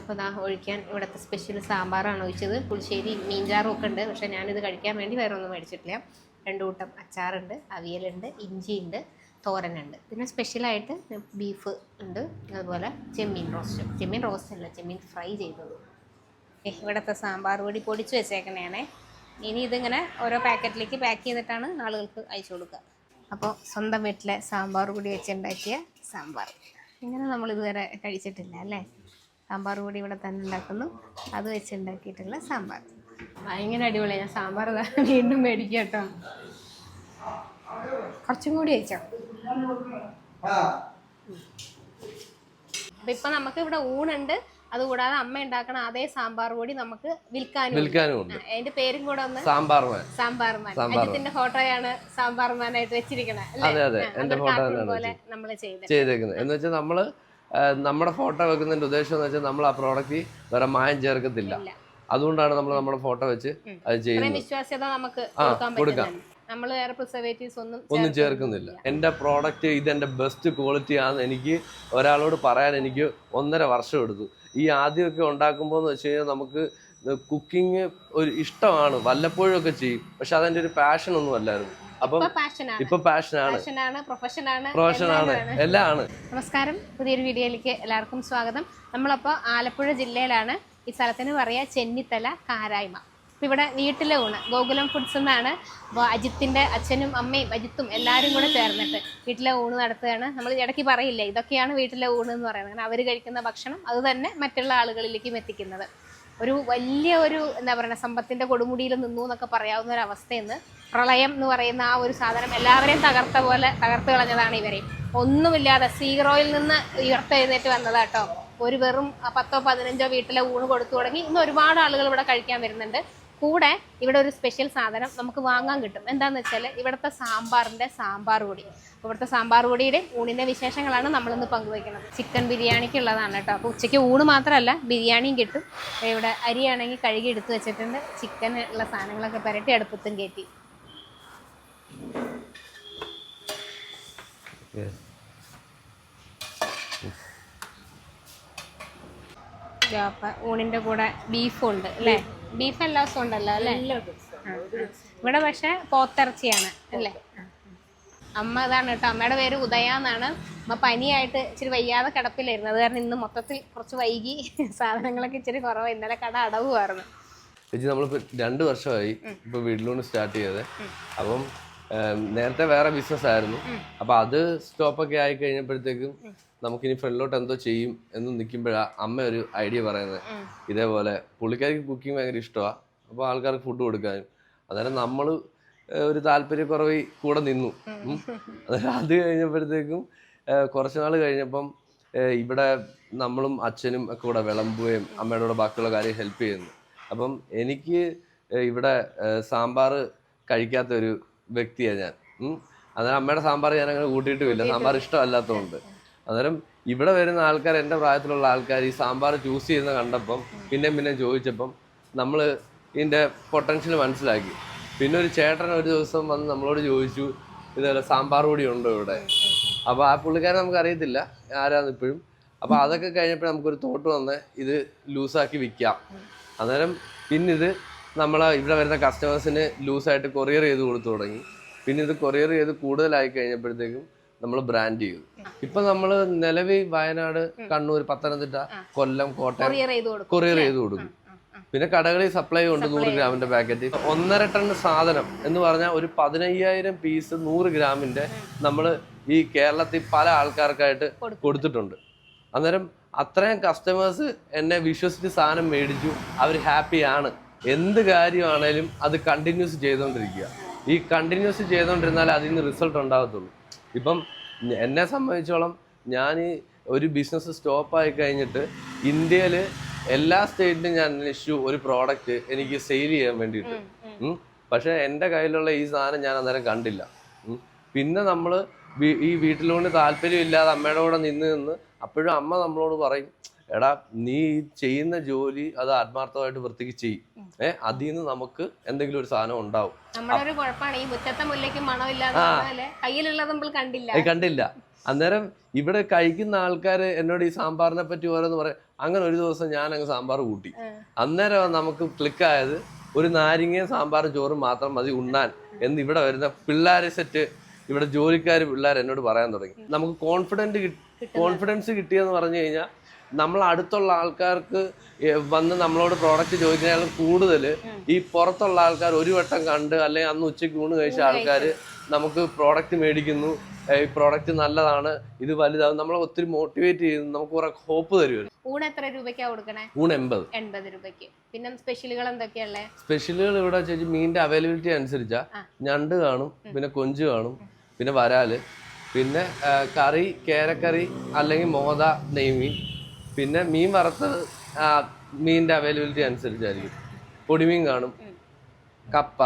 അപ്പോൾ ദാ ഒഴിക്കാൻ ഇവിടുത്തെ സ്പെഷ്യൽ സാമ്പാറാണ് ഒഴിച്ചത്. പുളിശ്ശേരി മീൻചാറും ഒക്കെ ഉണ്ട്. പക്ഷേ ഞാനിത് കഴിക്കാൻ വേണ്ടി വേറെ ഒന്നും മേടിച്ചിട്ടില്ല. രണ്ട് കൂട്ടം അച്ചാറുണ്ട് അവിയലുണ്ട് ഇഞ്ചിയുണ്ട് തോരനുണ്ട്. പിന്നെ സ്പെഷ്യലായിട്ട് ബീഫ് ഉണ്ട്. അതുപോലെ ചെമ്മീൻ റോസ്റ്റും ചെമ്മീൻ റോസ്റ്റ് അല്ല ചെമ്മീൻ ഫ്രൈ ചെയ്തത്. ഇവിടുത്തെ സാമ്പാർ പൊടി പൊടിച്ച് വെച്ചേക്കണേ ഇനി ഇതിങ്ങനെ ഓരോ പാക്കറ്റിലേക്ക് പാക്ക് ചെയ്തിട്ടാണ് ആളുകൾക്ക് അയച്ചു കൊടുക്കുക. അപ്പോൾ സ്വന്തം വീട്ടിലെ സാമ്പാർ കൂടി വെച്ചുണ്ടാക്കിയ സാമ്പാർ. ഇങ്ങനെ നമ്മൾ ഇതുവരെ കഴിച്ചിട്ടില്ല അല്ലേ? സാമ്പാർ കൂടി ഇവിടെ തന്നെ ഉണ്ടാക്കുന്നു. അത് വെച്ച് ഉണ്ടാക്കിയിട്ടുള്ള സാമ്പാർ. ഭയങ്കര അടിപൊളിയാണ് ഞാൻ സാമ്പാർ വീണ്ടും മേടിക്കുക കേട്ടോ. കുറച്ചും കൂടി വെച്ചോ. അപ്പൊ ഇപ്പൊ നമുക്ക് ഇവിടെ ഊണുണ്ട്. അതുകൂടാതെ അമ്മ ഉണ്ടാക്കണ അതേ സാമ്പാർ കൂടി നമുക്ക് വിൽക്കാനും. വിൽക്കാനും അതിന്റെ പേരും കൂടെ ഒന്ന് സാമ്പാർമാൻ. സാമ്പാർമാൻ. അജിത്തിന്റെ ഫോട്ടോയാണ് സാമ്പാർമാനായിട്ട് വെച്ചിരിക്കണേ അതെ, അതെ. എന്റെ ഫോട്ടോ നമ്മൾ പോലെ നമ്മൾ ചെയ്തത് ചെയ്തേക്കുന്നത്. എന്ന് വെച്ചാൽ നമ്മൾ നമ്മുടെ ഫോട്ടോ വെക്കുന്നതിന്റെ ഉദ്ദേശം എന്ന് വെച്ചാൽ നമ്മൾ ആ പ്രോഡക്റ്റ് വേറെ മായം ചേർക്കത്തില്ല. അതുകൊണ്ടാണ് നമ്മൾ നമ്മുടെ ഫോട്ടോ വെച്ച് അത് ചെയ്യുന്നത്. വിശ്വാസ്യത നമുക്ക് കൊടുക്കാം. നമ്മൾ വേറെ പ്രിസർവേറ്റീവ്സ് ഒന്നും ഒന്നും ചേർക്കുന്നില്ല. ചേർക്കുന്നില്ല. എന്റെ പ്രോഡക്റ്റ് ഇതെന്റെ ബെസ്റ്റ് ക്വാളിറ്റി ആണെന്ന് എനിക്ക് ഒരാളോട് പറയാൻ എനിക്ക് ഒന്നര വർഷം എടുത്തു. ഈ ആദ്യമൊക്കെ ഉണ്ടാക്കുമ്പോൾ എന്ന് വെച്ച് കഴിഞ്ഞാൽ നമുക്ക് കുക്കിംഗ് ഒരു ഇഷ്ടമാണ്. വല്ലപ്പോഴും ഒക്കെ ചെയ്യും. പക്ഷെ അതെന്റെ ഒരു പാഷൻ ഒന്നും അല്ലായിരുന്നു. അപ്പം ഇപ്പൊ പാഷനാണ് പ്രൊഫഷനാണ് പ്രൊഫഷനാണ് എല്ലാം ആണ്. നമസ്കാരം. പുതിയൊരു വീഡിയോയിലേക്ക് എല്ലാവർക്കും സ്വാഗതം. നമ്മളപ്പോൾ ആലപ്പുഴ ജില്ലയിലാണ് ഈ സ്ഥലത്തിന് പറയാ ചെന്നിത്തല കാരായ്മ. ഇവിടെ വീട്ടിലെ ഊണ് ഗോകുലം ഫുഡ്സ് എന്നാണ്. അപ്പോൾ അജിത്തിന്റെ അച്ഛനും അമ്മയും അജിത്തും എല്ലാവരും കൂടെ ചേർന്നിട്ട് വീട്ടിലെ ഊണ് നടത്തുകയാണ്. നമ്മൾ ഇടയ്ക്ക് പറയില്ലേ ഇതൊക്കെയാണ് വീട്ടിലെ ഊണ് എന്ന് പറയുന്നത്. കാരണം അവർ കഴിക്കുന്ന ഭക്ഷണം അത് തന്നെ മറ്റുള്ള ആളുകളിലേക്കും എത്തിക്കുന്നത്. ഒരു വലിയ ഒരു എന്താ പറയുക സമ്പത്തിന്റെ കൊടുമുടിയിൽ നിന്നു എന്നൊക്കെ പറയാവുന്ന ഒരു അവസ്ഥയെന്ന് പ്രളയം എന്ന് പറയുന്ന ആ ഒരു സാധനം എല്ലാവരെയും തകർത്ത പോലെ തകർത്ത് കളഞ്ഞതാണ് ഇവരെ. ഒന്നുമില്ലാതെ സീറോയിൽ നിന്ന് ഉയർത്തെഴുന്നേറ്റ് വന്നതാട്ടോ ഒരു വെറും പത്തോ പതിനഞ്ചോ വീട്ടിലെ ഊണ് കൊടുത്തു തുടങ്ങി. ഇന്ന് ഒരുപാട് ആളുകൾ ഇവിടെ കഴിക്കാൻ വരുന്നുണ്ട്. കൂടെ ഇവിടെ ഒരു സ്പെഷ്യൽ സാധനം നമുക്ക് വാങ്ങാൻ കിട്ടും. എന്താന്ന് വെച്ചാൽ ഇവിടുത്തെ സാമ്പാറിന്റെ സാമ്പാർ പൊടി. ഇവിടുത്തെ സാമ്പാർ പൊടിയുടെ ഊണിന്റെ വിശേഷങ്ങളാണ് നമ്മളിന്ന് പങ്കുവയ്ക്കുന്നത് ചിക്കൻ ബിരിയാണിക്കുള്ളതാണ് കേട്ടോ. അപ്പോൾ ഉച്ചയ്ക്ക് ഊണ് മാത്രമല്ല ബിരിയാണിയും കിട്ടും. ഇവിടെ അരിയാണെങ്കിൽ കഴുകി എടുത്ത് വെച്ചിട്ടുണ്ട്. ചിക്കൻ ഉള്ള സാധനങ്ങളൊക്കെ പുരട്ടി അടുപ്പത്തും കയറ്റി. ഊണിന്റെ കൂടെ ബീഫുണ്ട് അല്ലേ? ബീഫ് എല്ലാ ദിവസവും. ഉണ്ടല്ലോ അല്ലേ. ഇവിടെ പക്ഷെ പോത്തിറച്ചിയാണ് അല്ലേ. അമ്മ ഇതാണ് കേട്ടോ. അമ്മയുടെ പേര് ഉദയ എന്നാണ് അമ്മ പനിയായിട്ട് ഇച്ചിരി വയ്യാതെ കിടപ്പിലായിരുന്നു. അത് കാരണം ഇന്ന് മൊത്തത്തിൽ കുറച്ച് വൈകി. സാധനങ്ങളൊക്കെ ഇച്ചിരി കുറവ്. ഇന്നലെ കട അടവുമായിരുന്നു. ചേച്ചി നമ്മളിപ്പോ രണ്ട് വർഷമായി ഇപ്പൊ വീട്ടിലൂടെ സ്റ്റാർട്ട് ചെയ്തത്. അപ്പം നേരത്തെ വേറെ ബിസിനസ് ആയിരുന്നു അപ്പൊ അത് സ്റ്റോപ്പൊക്കെ ആയി കഴിഞ്ഞപ്പോഴത്തേക്കും നമുക്കിനി ഫ്രണ്ടിലോട്ട് എന്തോ ചെയ്യും എന്ന് നിൽക്കുമ്പോഴാ അമ്മ ഒരു ഐഡിയ പറയുന്നത്. ഇതേപോലെ പുള്ളിക്കാർക്ക് കുക്കിംഗ് ഭയങ്കര ഇഷ്ടമാണ് അപ്പോൾ ആൾക്കാർക്ക് ഫുഡ് കൊടുക്കാനും. അന്നേരം നമ്മൾ ഒരു താല്പര്യക്കുറവ് കൂടെ നിന്നു. അന്നേരം അത് കഴിഞ്ഞപ്പോഴത്തേക്കും കുറച്ച് നാൾ കഴിഞ്ഞപ്പം ഇവിടെ നമ്മളും അച്ഛനും ഒക്കെ കൂടെ വിളമ്പുകയും അമ്മയുടെ കൂടെ ബാക്കിയുള്ള കാര്യം ഹെൽപ്പ് ചെയ്യുന്നു. അപ്പം എനിക്ക് ഇവിടെ സാമ്പാർ കഴിക്കാത്ത ഒരു വ്യക്തിയാണ് ഞാൻ. അന്നേരം അമ്മയുടെ സാമ്പാർ ഞാൻ അങ്ങനെ കൂട്ടിയിട്ടുമില്ല സാമ്പാർ ഇഷ്ടമല്ലാത്തതുകൊണ്ട്. അന്നേരം ഇവിടെ വരുന്ന ആൾക്കാർ എന്റെ പ്രായത്തിലുള്ള ആൾക്കാർ ഈ സാമ്പാർ ചൂസ് ചെയ്യുന്ന കണ്ടപ്പം പിന്നെ പിന്നെ ചോദിച്ചപ്പം നമ്മൾ ഇതിന്റെ പൊട്ടൻഷ്യൽ മനസ്സിലാക്കി. പിന്നെ ഒരു ചേട്ടൻ ഒരു ദിവസം വന്ന് നമ്മളോട് ചോദിച്ചു ഇതുപോലെ സാമ്പാർ പൊടി ഉണ്ടോ ഇവിടെ? അപ്പോൾ ആ പുള്ളിക്കാരൻ നമുക്ക് അറിയത്തില്ല ആരാന്ന് ഇപ്പോഴും. അപ്പോൾ അതൊക്കെ കഴിഞ്ഞപ്പോൾ നമുക്കൊരു തോട്ട് വന്ന് ഇത് ലൂസാക്കി വിൽക്കാം അന്നേരം പിന്നെ ഇത് നമ്മൾ ഇവിടെ വരുന്ന കസ്റ്റമേഴ്സിന് ലൂസായിട്ട് കൊറിയർ ചെയ്ത് കൊടുത്തു തുടങ്ങി. പിന്നെ ഇത് കൊറിയർ ചെയ്ത് കൂടുതലായി കഴിഞ്ഞപ്പോഴത്തേക്കും നമ്മൾ ബ്രാൻഡ് ചെയ്തു ഇപ്പൊ നമ്മൾ നിലവിൽ വയനാട് കണ്ണൂർ പത്തനംതിട്ട കൊല്ലം കോട്ടയം കൊറിയർ ചെയ്ത് കൊടുക്കും. പിന്നെ കടകളിൽ സപ്ലൈ ഉണ്ട് നൂറ് ഗ്രാമിന്റെ പാക്കറ്റ് ഒന്നര ടൺ സാധനം എന്ന് പറഞ്ഞാൽ ഒരു പതിനയ്യായിരം പീസ് നൂറ് ഗ്രാമിന്റെ നമ്മൾ ഈ കേരളത്തിൽ പല ആൾക്കാർക്കായിട്ട് കൊടുത്തിട്ടുണ്ട്. അന്നേരം അത്രയും കസ്റ്റമേഴ്സ് എന്നെ വിശ്വസിച്ച് സാധനം മേടിച്ചു. അവർ ഹാപ്പിയാണ് എന്ത് കാര്യമാണേലും അത് കണ്ടിന്യൂസ് ചെയ്തുകൊണ്ടിരിക്കുക ഈ കണ്ടിന്യൂസ് ചെയ്തുകൊണ്ടിരുന്നാൽ അതിൽ നിന്ന് റിസൾട്ട് ഉണ്ടാകത്തുള്ളൂ. ഇപ്പം എന്നെ സംബന്ധിച്ചോളം ഞാൻ ഈ ഒരു ബിസിനസ് സ്റ്റോപ്പായി കഴിഞ്ഞിട്ട് ഇന്ത്യയിൽ എല്ലാ സ്റ്റേറ്റിലും ഞാൻ അന്വേഷിച്ചു ഒരു പ്രോഡക്റ്റ് എനിക്ക് സെയിൽ ചെയ്യാൻ വേണ്ടിയിട്ട്. പക്ഷേ എന്റെ കയ്യിലുള്ള ഈ സാധനം ഞാൻ അന്നേരം കണ്ടില്ല. പിന്നെ നമ്മൾ ഈ വീട്ടിലുകൊണ്ട് താല്പര്യമില്ലാതെ അമ്മയുടെ കൂടെ നിന്ന് നിന്ന് അപ്പോഴും അമ്മ നമ്മളോട് പറയും എടാ നീ ചെയ്യുന്ന ജോലി അത് ആത്മാർത്ഥമായിട്ട് വൃത്തിക്ക് ചെയ്യും. ഏഹ് അതിൽ നിന്ന് നമുക്ക് എന്തെങ്കിലും ഒരു സാധനം ഉണ്ടാവും. കണ്ടില്ല. അന്നേരം ഇവിടെ കഴിക്കുന്ന ആൾക്കാർ എന്നോട് ഈ സാമ്പാറിനെ പറ്റി ഓരോന്ന് പറയും അങ്ങനെ ഒരു ദിവസം ഞാൻ അങ്ങ് സാമ്പാർ കൂട്ടി. അന്നേരം നമുക്ക് ക്ലിക്കായത് ഒരു നാരങ്ങയും സാമ്പാറും ചോറും മാത്രം മതി ഉണ്ണാൻ എന്ന് ഇവിടെ വരുന്ന പിള്ളേരെ സെറ്റ് ഇവിടെ ജോലിക്കാർ പിള്ളേർ എന്നോട് പറയാൻ തുടങ്ങി. നമുക്ക് കോൺഫിഡന്റ് കോൺഫിഡൻസ് കിട്ടിയെന്ന് പറഞ്ഞു കഴിഞ്ഞാൽ നമ്മൾ അടുത്തുള്ള ആൾക്കാർക്ക് വന്ന് നമ്മളോട് പ്രോഡക്റ്റ് ചോദിക്കുന്നതിലും കൂടുതൽ ഈ പുറത്തുള്ള ആൾക്കാർ ഒരു വട്ടം കണ്ട് അല്ലെങ്കിൽ അന്ന് ഉച്ചയ്ക്ക് ഊണ് കഴിച്ച ആൾക്കാർ നമുക്ക് പ്രോഡക്റ്റ് മേടിക്കുന്നു. ഈ പ്രോഡക്റ്റ് നല്ലതാണ് ഇത് വലുതാവും. നമ്മളെ ഒത്തിരി മോട്ടിവേറ്റ് ചെയ്യുന്നു. നമുക്ക് കുറെ ഹോപ്പ് തരുമല്ലോ. ഊണ് എത്ര രൂപയ്ക്കാ കൊടുക്കണേ? ഊണ് എൺപത്. എൺപത് രൂപയ്ക്ക്. പിന്നെ സ്പെഷ്യലുകൾ എന്തൊക്കെയുള്ളേ സ്പെഷ്യലുകൾ ഇവിടെ ചേച്ചി മീനിന്റെ അവൈലബിലിറ്റി അനുസരിച്ചാ. ഞണ്ട് കാണും പിന്നെ കൊഞ്ച് കാണും പിന്നെ വരാൽ പിന്നെ കറി കേരക്കറി അല്ലെങ്കിൽ മോദ നെയ്മീൻ. പിന്നെ മീൻ വറുത്തത് ആ, മീനിന്റെ അവൈലബിലിറ്റി അനുസരിച്ചായിരിക്കും. പൊടിമീൻ കാണും. കപ്പ.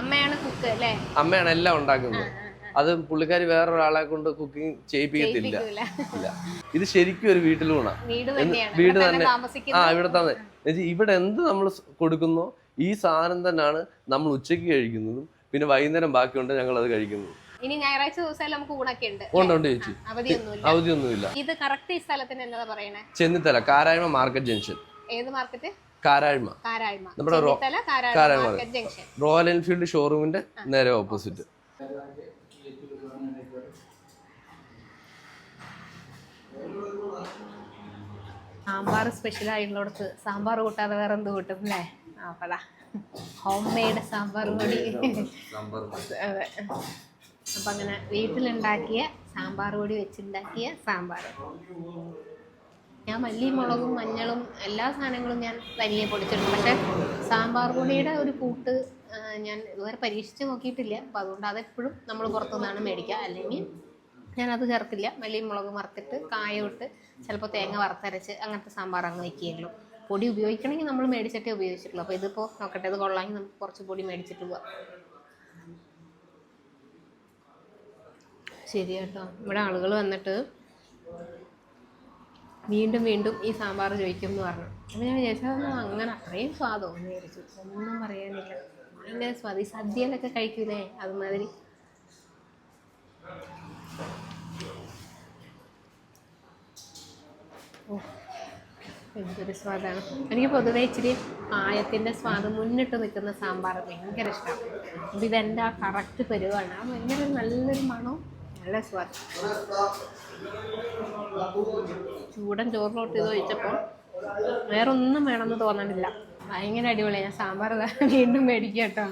അമ്മയാണ് കുക്ക് അല്ലേ? അമ്മയാണ് എല്ലാം ഉണ്ടാക്കുന്നത്. അത് പുള്ളിക്കാരി വേറൊരാളെ കൊണ്ട് കുക്കിംഗ് ചെയ്യിപ്പിക്കത്തില്ല. ഇല്ല. ഇത് ശരിക്കും ഒരു വീട്ടിൽ വീട് തന്നെ ആ ഇവിടെ തന്നെ. ഇവിടെ എന്ത് നമ്മൾ കൊടുക്കുന്നോ ഈ സാധനം തന്നെയാണ് നമ്മൾ ഉച്ചയ്ക്ക് കഴിക്കുന്നതും പിന്നെ വൈകുന്നേരം ബാക്കിയുണ്ട് ഞങ്ങൾ അത് കഴിക്കുന്നത്. ഇനി ഞായറാഴ്ച ദിവസം നമുക്ക് ഊണൊക്കെ ഉണ്ട് ഉണ്ട് ചേച്ചി. അവധിയൊന്നുമില്ല. ഇത് കറക്റ്റ് ഈ സ്ഥലത്തിന് എന്താ പറയണേ? ചെന്നിത്തല കാരായ്മ മാർക്കറ്റ് ജംഗ്ഷൻ ഏത് മാർക്കറ്റ് കാരായ്മ. കാരായ്മ. നമ്മുടെ റോയൽ എൻഫീൽഡ് ഷോറൂമിന്റെ നേരെ ഓപ്പോസിറ്റ് സാമ്പാർ സ്പെഷ്യൽ ആയിട്ടുള്ളടത്ത് സാമ്പാർ കൂട്ടാതെ വേറെ എന്ത് കൂട്ടും അല്ലേ? ആ അപ്പതാ ഹോം മെയ്ഡ് സാമ്പാർ പൊടി. അതെ. അപ്പം അങ്ങനെ വീട്ടിലുണ്ടാക്കിയ സാമ്പാർ പൊടി വെച്ചുണ്ടാക്കിയ സാമ്പാർ. ഞാൻ മല്ലിയും മുളകും മഞ്ഞളും എല്ലാ സാധനങ്ങളും ഞാൻ തനിയെ പൊടിച്ചിട്ടുണ്ട്. പക്ഷേ സാമ്പാർ പൊടിയുടെ ഒരു കൂട്ട് ഞാൻ ഇതുവരെ പരീക്ഷിച്ച് നോക്കിയിട്ടില്ല. അപ്പം അതുകൊണ്ട് അതെപ്പോഴും നമ്മൾ പുറത്തുനിന്നാണ് മേടിക്കുക. അല്ലെങ്കിൽ ഞാനത് ചേർക്കില്ല മല്ലിയും മുളകും വറുത്തിട്ട് കായ ഇട്ട് ചിലപ്പോൾ തേങ്ങ വറുത്തരച്ച് അങ്ങനത്തെ സാമ്പാർ അങ്ങ് വയ്ക്കുകയുള്ളൂ. പൊടി ഉപയോഗിക്കണമെങ്കിൽ നമ്മൾ മേടിച്ചിട്ടേ ഉപയോഗിച്ചിട്ടുള്ളൂ. അപ്പോൾ ഇതിപ്പോൾ നോക്കട്ടെ ഇത് കൊള്ളാമെങ്കിൽ നമുക്ക് കുറച്ച് പൊടി മേടിച്ചിട്ട് പോവാം. ശരി കേട്ടോ ഇവിടെ ആളുകൾ വന്നിട്ട് വീണ്ടും വീണ്ടും ഈ സാമ്പാർ ചോദിക്കും എന്ന് പറഞ്ഞു. അപ്പോൾ ഞാൻ വിചാരിച്ചതൊന്നും അങ്ങനെ അത്രയും സ്വാദോ എന്ന് വിചാരിച്ചു. ഒന്നും പറയാനില്ല. ഭയങ്കര സ്വാദ് സദ്യയിലൊക്കെ കഴിക്കൂലേ? അതുമാതിരി. ഓ എന്തൊരു സ്വാദാണ്. എനിക്ക് പൊതുവെ ഇച്ചിരി ആയത്തിന്റെ സ്വാദ് മുന്നിട്ട് നിൽക്കുന്ന സാമ്പാർ ഭയങ്കര ഇഷ്ടമാണ് അപ്പോൾ ഇതെന്റെ ആ കറക്റ്റ് പരുവാണ് ഭയങ്കര നല്ലൊരു മണവും നല്ല സ്വാദ്. ചൂടൻ ചോറിലോട്ട് ഇത് ഒഴിച്ചപ്പോൾ വേറൊന്നും വേണമെന്ന് തോന്നണില്ല. ഭയങ്കര അടിപൊളിയാണ് ഞാൻ സാമ്പാർ വീണ്ടും മേടിക്കുക കേട്ടോ.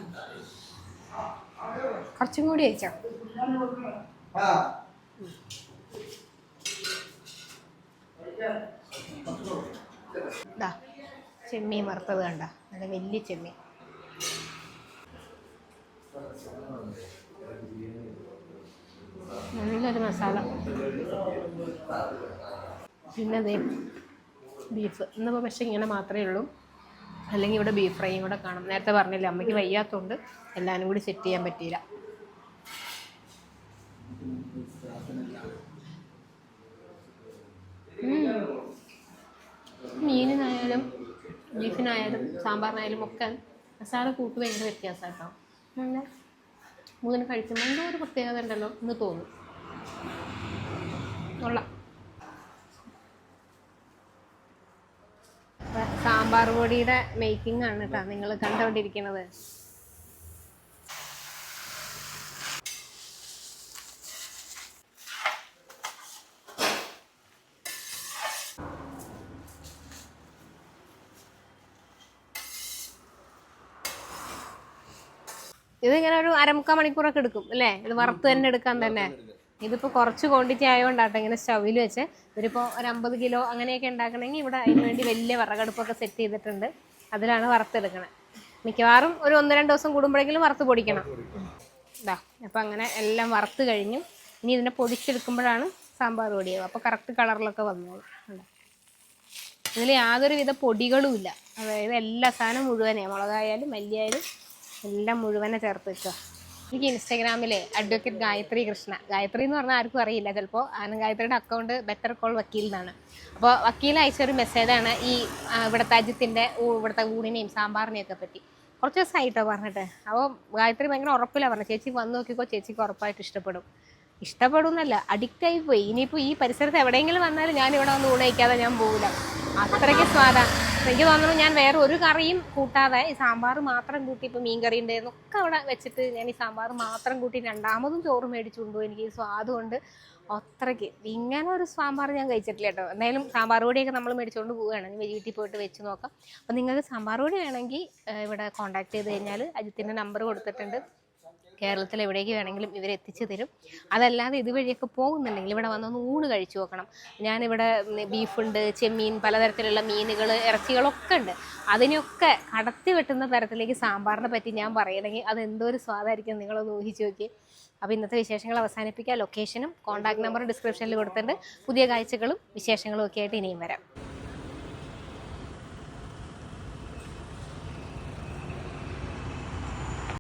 കുറച്ചും കൂടി അയച്ചോ ഇതാ ചെമ്മീൻ വറുത്തത് കണ്ട. നല്ല വലിയ ചെമ്മീൻ നല്ലൊരു മസാല. പിന്നെ അതേ ബീഫ് ഇന്നിപ്പോൾ പക്ഷേ ഇങ്ങനെ മാത്രമേ ഉള്ളൂ. അല്ലെങ്കിൽ ഇവിടെ ബീഫ് ഫ്രൈയും കൂടെ കാണും. നേരത്തെ പറഞ്ഞില്ല അമ്മയ്ക്ക് വയ്യാത്തതുകൊണ്ട് എല്ലാവരും കൂടി സെറ്റ് ചെയ്യാൻ പറ്റിയില്ല. മീനിനായാലും ബീഫിനായാലും സാമ്പാറിനായാലും ഒക്കെ മസാല കൂട്ട് ഭയങ്കര വ്യത്യാസം അങ്ങനെ നല്ല മൂന്നിന് കഴിക്കുമ്പോൾ എന്തോ ഒരു പ്രത്യേകത ഉണ്ടല്ലോ എന്ന് തോന്നും. സാമ്പാർ പൊടിയുടെ മേക്കിംഗ് ആണ് കേട്ടോ നിങ്ങൾ കണ്ടുകൊണ്ടിരിക്കുന്നത് ഇതിങ്ങനെ ഒരു അരമുക്കാൽ മണിക്കൂറൊക്കെ എടുക്കും അല്ലേ? ഇത് വറുത്ത് തന്നെ എടുക്കാൻ തന്നെ. ഇതിപ്പോൾ കുറച്ച് ക്വാണ്ടിറ്റി ആയതുകൊണ്ടാട്ടോ ഇങ്ങനെ സ്റ്റൗവിൽ വെച്ച്. ഇവരിപ്പോൾ ഒരു അമ്പത് കിലോ അങ്ങനെയൊക്കെ ഉണ്ടാക്കണമെങ്കിൽ ഇവിടെ അതിന് വേണ്ടി വലിയ വിറകടുപ്പൊക്കെ സെറ്റ് ചെയ്തിട്ടുണ്ട്. അതിലാണ് വറുത്തെടുക്കണത് മിക്കവാറും ഒരു ഒന്ന് രണ്ട് ദിവസം കൂടുമ്പോഴെങ്കിലും വറുത്ത് പൊടിക്കണം. ഇതാ അപ്പം അങ്ങനെ എല്ലാം വറുത്ത് കഴിഞ്ഞു. ഇനി ഇതിനെ പൊടിച്ചെടുക്കുമ്പോഴാണ് സാമ്പാർ പൊടിയാവും അപ്പോൾ കറക്റ്റ് കളറിലൊക്കെ വന്നോളൂ. ഇതിൽ യാതൊരു വിധ പൊടികളും ഇല്ല അതായത് എല്ലാ സാധനവും മുഴുവനെയാണ് മുളകായാലും മല്ലിയായാലും എല്ലാം മുഴുവനെ ചേർത്ത് വെക്കുക. എനിക്ക് ഇൻസ്റ്റാഗ്രാമിലെ അഡ്വക്കേറ്റ് ഗായത്രി കൃഷ്ണ. ഗായത്രി എന്ന് പറഞ്ഞാൽ ആർക്കും അറിയില്ല. ചിലപ്പോൾ ആനന്ദ് ഗായത്രിയുടെ അക്കൗണ്ട് ബെറ്റർ കോൾ വക്കീൽ എന്നാണ്. അപ്പോൾ വക്കീൽ അയച്ച ഒരു മെസ്സേജാണ് ഈ ഇവിടുത്തെ അജിത്തിന്റെ ഇവിടുത്തെ ഊണിനെയും സാമ്പാറിനെയും ഒക്കെ പറ്റി. കുറച്ച് ദിവസമായിട്ടോ പറഞ്ഞിട്ട്. അപ്പോൾ ഗായത്രി ഭയങ്കര ഉറപ്പില്ല പറഞ്ഞു ചേച്ചി വന്ന് നോക്കിക്കോ ചേച്ചിക്ക് ഉറപ്പായിട്ട് ഇഷ്ടപ്പെടും. ഇഷ്ടപ്പെടുന്നല്ല അഡിക്റ്റ് ആയി പോയി. ഇനിയിപ്പോൾ ഈ പരിസരത്ത് എവിടെയെങ്കിലും വന്നാലും ഞാൻ ഇവിടെ വന്ന് ഊണയിക്കാതെ ഞാൻ പോകില്ല അത്രയ്ക്ക് സ്വാദാണ് എനിക്ക് തോന്നുന്നു ഞാൻ വേറെ ഒരു കറിയും കൂട്ടാതെ ഈ സാമ്പാർ മാത്രം കൂട്ടി ഇപ്പോൾ മീൻ കറി ഉണ്ടായിരുന്നൊക്കെ അവിടെ വെച്ചിട്ട് ഞാൻ ഈ സാമ്പാർ മാത്രം കൂട്ടി രണ്ടാമതും ചോറ് മേടിച്ചുകൊണ്ടു എനിക്ക് ഈ സ്വാദ് കൊണ്ട്. അത്രയ്ക്ക്. ഇങ്ങനെ ഒരു സാമ്പാർ ഞാൻ കഴിച്ചിട്ടില്ല കേട്ടോ. എന്തായാലും സാമ്പാർ പൊടിയൊക്കെ നമ്മൾ മേടിച്ചുകൊണ്ട് പോവുകയാണ്. ഇനി വീട്ടിൽ പോയിട്ട് വെച്ച് നോക്കാം. അപ്പോൾ നിങ്ങൾക്ക് സാമ്പാർ പൊടി വേണമെങ്കിൽ ഇവിടെ കോൺടാക്ട് ചെയ്ത് കഴിഞ്ഞാൽ അജിത്തിന്റെ നമ്പർ കൊടുത്തിട്ടുണ്ട്. കേരളത്തിൽ എവിടേക്ക് വേണമെങ്കിലും ഇവർ എത്തിച്ചു തരും. അതല്ലാതെ ഇതുവഴിയൊക്കെ പോകുന്നുണ്ടെങ്കിൽ ഇവിടെ വന്നൊന്ന് ഊണ് കഴിച്ചു നോക്കണം. ഞാനിവിടെ ബീഫുണ്ട് ചെമ്മീൻ പലതരത്തിലുള്ള മീനുകൾ ഇറച്ചികളൊക്കെ ഉണ്ട്. അതിനൊക്കെ കടത്തി വെട്ടുന്ന തരത്തിലേക്ക് സാമ്പാറിനെ പറ്റി ഞാൻ പറയണമെങ്കിൽ അത് എന്തോ ഒരു സ്വാദായിരിക്കും നിങ്ങളൊന്ന് ഊഹിച്ച് നോക്കി. അപ്പോൾ ഇന്നത്തെ വിശേഷങ്ങൾ അവസാനിപ്പിക്കുക ലൊക്കേഷനും കോൺടാക്ട് നമ്പറും ഡിസ്ക്രിപ്ഷനിൽ കൊടുത്തിട്ടുണ്ട്. പുതിയ കാഴ്ചകളും വിശേഷങ്ങളും ഒക്കെ ആയിട്ട് ഇനിയും വരാം.